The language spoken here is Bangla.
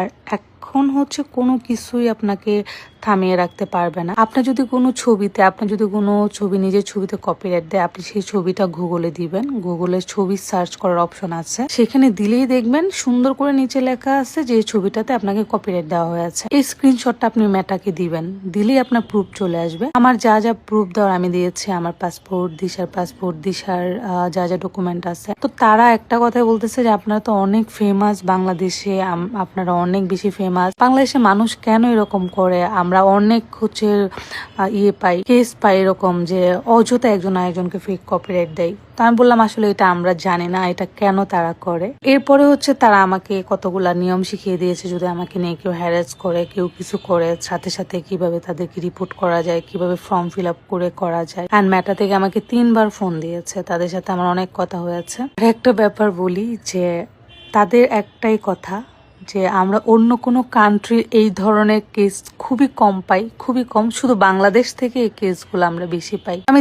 আর এখন হচ্ছে কোনো কিছুই আপনাকে থামিয়ে রাখতে পারবে না। আপনার যদি কোনো ছবিতে, আপনি যদি কোনো ছবি নিজের ছবিতে কপিরাইট দেয়, আপনি সেই ছবিটা গুগলে দিবেন। গুগলে ছবি সার্চ করার অপশন আছে। সেখানে দিলেই দেখবেন সুন্দর করে নিচে লেখা আছে যে ছবিটাতে আপনাকে কপিরাইট দেওয়া হয়েছে এই স্ক্রিনশটটা আপনি মেটাকে দিবেন। দিলেই আপনার প্রুফ চলে আসবে। আমার যা যা প্রুফ দেওয়ার আমি দিয়েছি, আমার পাসপোর্ট দিশার পাসপোর্ট দিশার যা যা ডকুমেন্ট আছে। তো তারা একটা কথাই বলতেছে যে আপনারা তো অনেক ফেমাস বাংলাদেশে আপনারা অনেক বেশি ফেমাস বাংলাদেশে মানুষ কেন এরকম করে? আমরা অনেক হচ্ছে ইয়ে পাই কেস পাই এরকম যে অযথা একজন আরেকজনকে ফেক কপিরাইট দেয়। তো আমি বললাম, আসলে এটা আমরা জানি না, এটা কেন তারা করে? এরপরে হচ্ছে তারা আমাকে কতগুলা নিয়ম শিখিয়ে দিয়েছে, যদি আমাকে নিয়ে কেউ হ্যারাস করে, কেউ কিছু করে, সাথে সাথে কীভাবে তাদেরকে রিপোর্ট করা যায়, কীভাবে ফর্ম ফিল আপ করে করা যায়। অ্যান্ড ম্যাটা থেকে আমাকে তিনবার ফোন দিয়েছে, তাদের সাথে আমার অনেক কথা হয়েছে। আর একটা ব্যাপার বলি যে, তাদের একটাই কথা যে আমরা অন্য কোনো কান্ট্রির এই ধরনের কেস খুবই কম পাই, খুবই কম। শুধু বাংলাদেশ থেকে এই কেসগুলো আমরা বেশি পাই। আমি